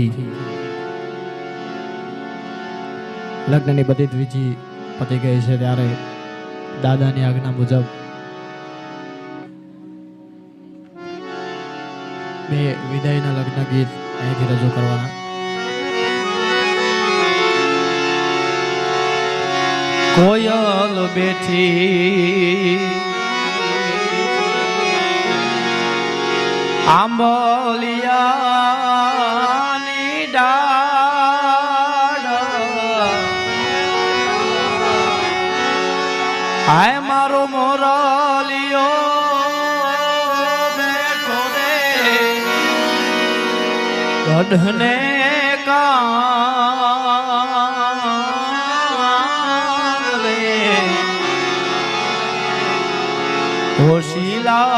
અહીંથી લગ્નની બધી જ વિધિ પતી ગઈ છે ત્યારે દાદાની આજ્ઞા મુજબ બે વિદાયના લગ્ન ગીત અહીંથી રજૂ કરવાના. કોયલ બેઠી આંબલિયાની હાય મારો મોરાલિયો ગઢને કાંગલે હોશીલા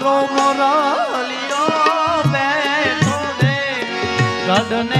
મારો મોરલિયો બેઠો રે. ગઢને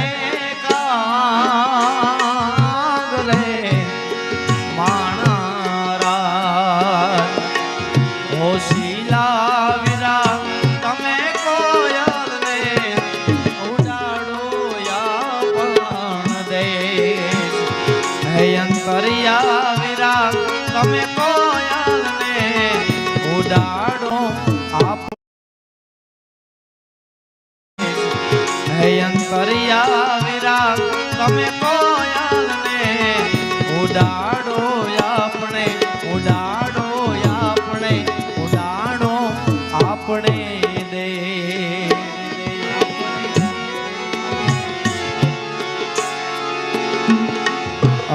અંતરિયા વિરા તમે કોયાલને ઉડાડો આપણે ઉડાડો આપણે ઉડાડો આપણે દે.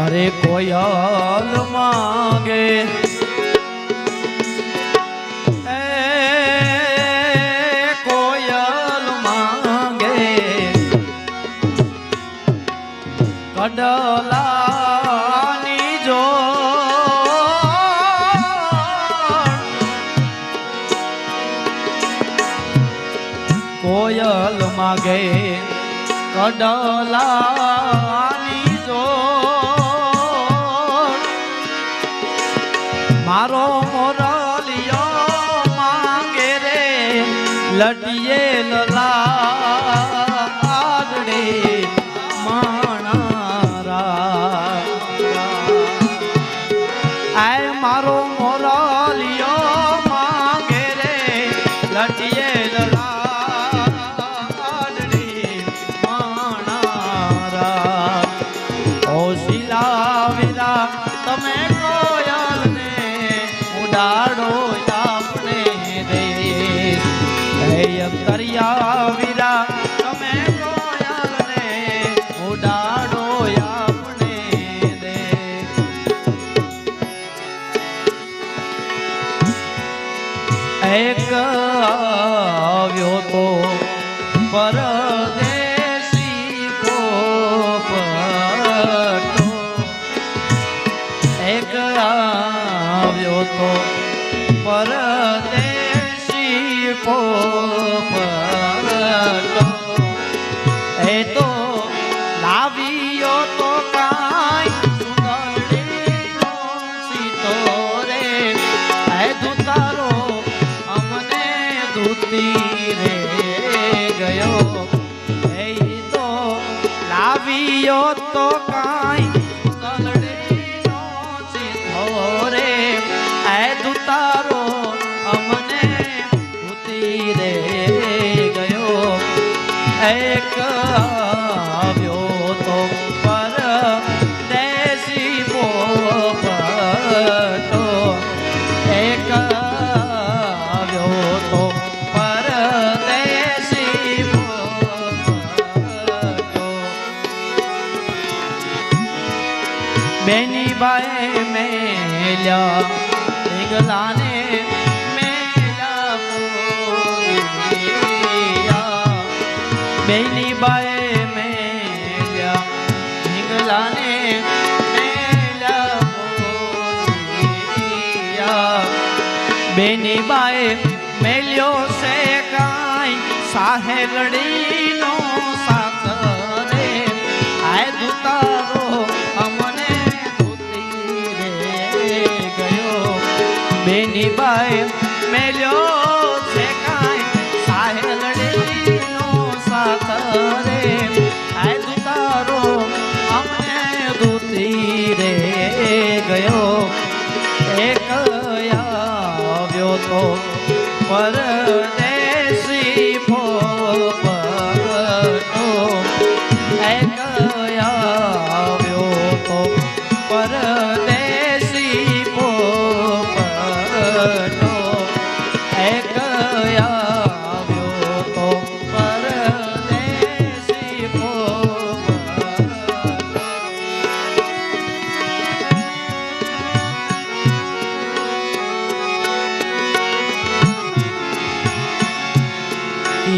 અરે કોયલ માંગે કડલાની જો કોયલ માગે કડલાની દૂતી ગયો. એ તો લાવ્યો તો કાંઈ તલડીનો સીધો રે. અમને ઉતી રે ગયો. એક બેની બાએ મેલ્યા પોરિયા બેની બાએ મેલ્યા પોરિયા બેની બાએ મેલ્યો છે કાંઈ સાહેલડીનો સાથ રે. આય દુતારો બેની બાએ મેલ્યો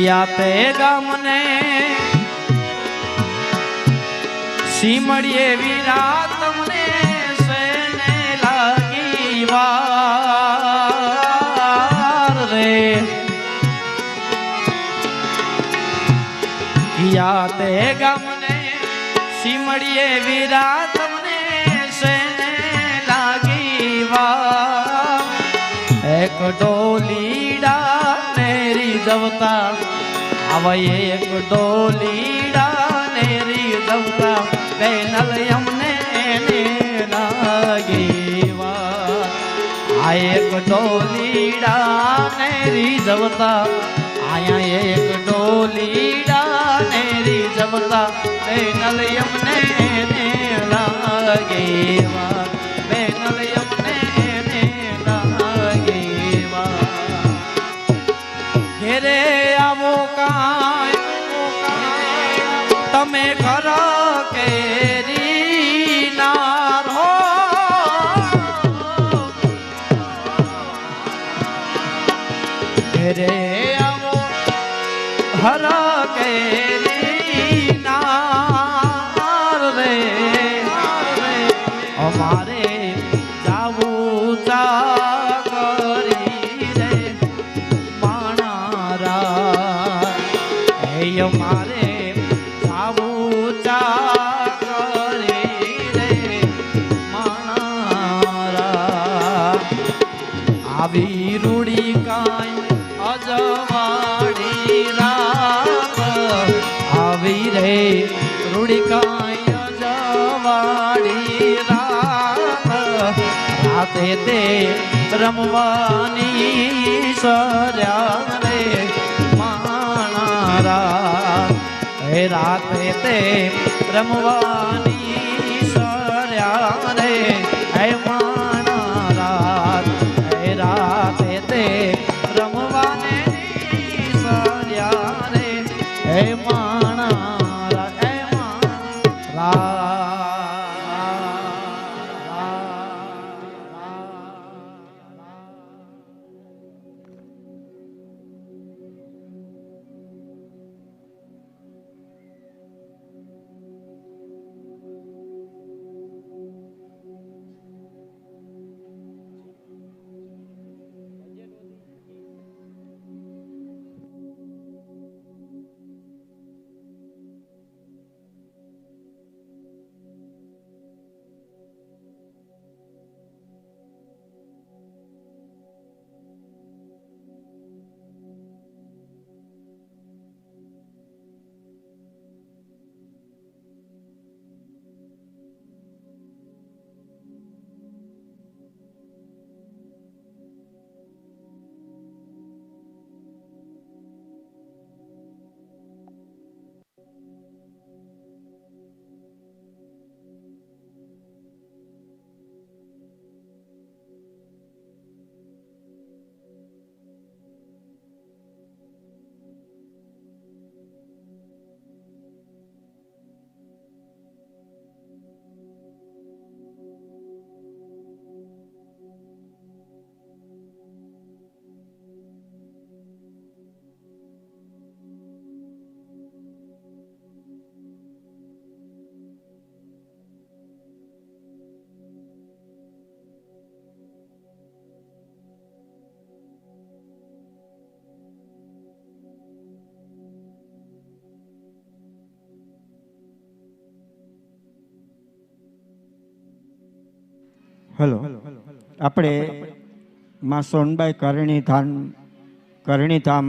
તે ગામને. સીમડીએ વિરાત તમને સેને લાગી વાર રે. યા તે ગામને, સીમડીએ વિરાત તમને સેને લાગી વાર. એક ડોલીડા મેરી જવતા આવે એક ડોલીડા નેરી જવતા બેનલ અમને ને લાગી વાર આ એક ડોલીડા નેરી જવતા આયા એક ડોલીડા નેરી જવતા બેનલ હર અમારે જાવું કરી રે માણારા હે અમારે જાવું માણારા આવી રૂડી રાતે તે રમવાની સર્યા રે માણારા. હે રાતે તે રમવાની સર્યા રે. હે હેલો. આપણે માં સોનબાઈ કરણીધામ કરણીધામ,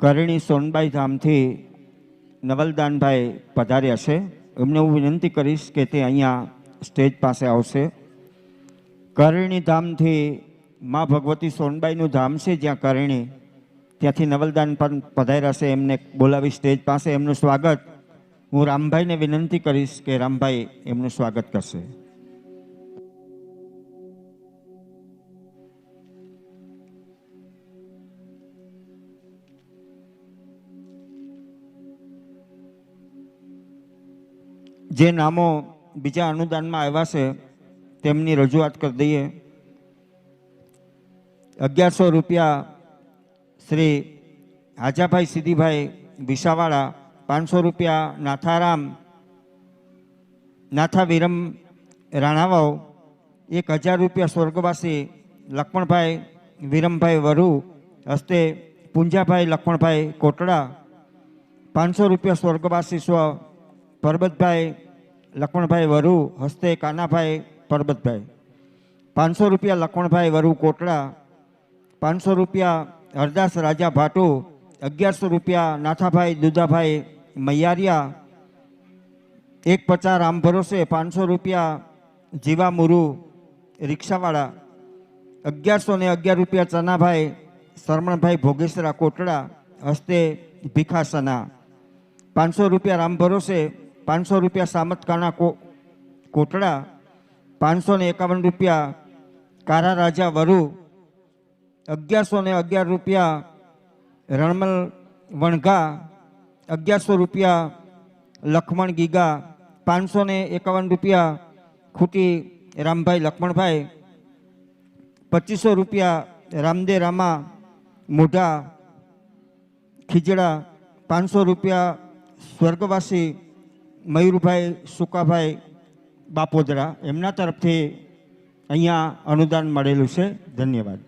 કરણી સોનબાઈ ધામથી નવલદાનભાઈ પધાર્યા છે. એમને હું વિનંતી કરીશ કે તે અહીંયા સ્ટેજ પાસે આવશે. કરણીધામથી મા ભગવતી સોનબાઈનું ધામ છે જ્યાં કરણી, ત્યાંથી નવલદાન પણ પધાર્યા છે. એમને બોલાવી સ્ટેજ પાસે. એમનું સ્વાગત. હું રામભાઈને વિનંતી કરીશ કે રામભાઈ એમનું સ્વાગત કરશે. જે નામો બીજા અનુદાનમાં આવ્યા છે, તેમની રજૂઆત કરી દઈએ. અગિયારસો રૂપિયા શ્રી હાજાભાઈ સિદ્ધિભાઈ વિસાવાડા પાંચસો રૂપિયા નાથારામ નાથા વિરમ રાણાવાવ, એક હજાર રૂપિયા સ્વર્ગવાસી લક્ષ્મણભાઈ, વિરમભાઈ વરુ, હસ્તે પુંજાભાઈ લક્ષ્મણભાઈ કોટડા, પાંચસો રૂપિયા સ્વર્ગવાસી સ્વ પરબતભાઈ લક્ષ્મણભાઈ વરુ, હસ્તે કાનાભાઈ પરબતભાઈ. પાંચસો રૂપિયા લક્ષ્મણભાઈ વરુ કોટડા, પાંચસો રૂપિયા હરદાસ રાજા ભાટુ, અગિયારસો રૂપિયા નાથાભાઈ દુદાભાઈ મૈયારિયા, એક પચાસ રામ ભરોસે પાંચસો રૂપિયા જીવા મુરુ રિક્ષાવાળા, અગિયારસો ને અગિયાર રૂપિયા ચનાભાઈ, શરમણભાઈ ભોગેસરા કોટડા હસ્તે ભીખાસના. પાંચસો રૂપિયા રામ ભરોસે, પાંચસો રૂપિયા સામતકાણા કો, કોટડા, પાંચસો ને એકાવન રૂપિયા કારા રાજા વરુ, અગિયારસો ને અગિયાર રૂપિયા રણમલ વણઘા અગિયારસો રૂપિયા લખમણ ગીગા, પાંચસો ને એકાવન રૂપિયા ખૂટી રામભાઈ લક્ષ્મણભાઈ પચીસો રૂપિયા રામદે રામા, મોઢા, ખીજડા, પાંચસો રૂપિયા સ્વર્ગવાસી મયુરભાઈ સુકાભાઈ બાપોદરા. એમના તરફથી અહીંયા અનુદાન મળેલું છે. ધન્યવાદ.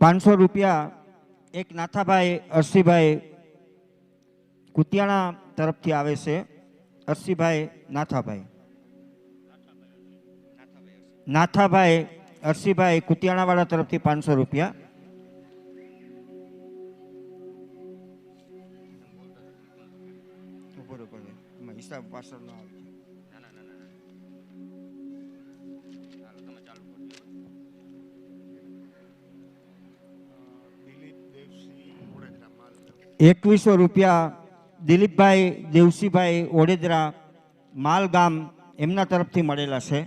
પાંચસો રૂપિયા એક નાથાભાઈ, અરસીભાઈ કુતિયાણા તરફથી આવે છે. અરસીભાઈ, નાથાભાઈ. નાથાભાઈ, અરસીભાઈ કુતિયાણાવાળા તરફથી પાંચસો રૂપિયા. હિસાબ પાછળ એકવીસો રૂપિયા દિલીપભાઈ દેવસીભાઈ ઓડેદરા માલગામ એમના તરફથી મળેલા છે.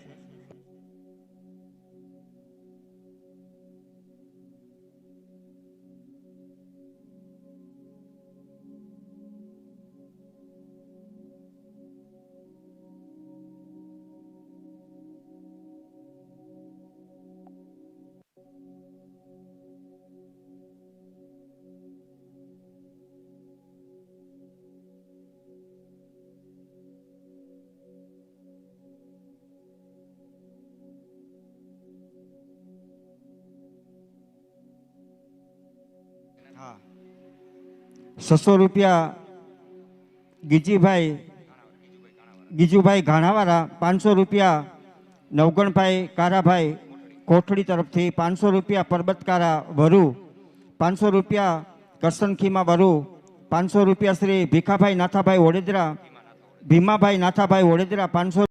છસો રૂપિયા ગીજીભાઈ ગીજુભાઈ ઘાણાવાળા પાંચસો રૂપિયા નવગણભાઈ કારાભાઈ કોઠડી તરફથી પાંચસો રૂપિયા પરબતકારા વરુ પાંચસો રૂપિયા કરસનખીમાં વરુ પાંચસો રૂપિયા શ્રી ભીખાભાઈ નાથાભાઈ વડોદરા ભીમાભાઈ નાથાભાઈ વડોદરા પાંચસો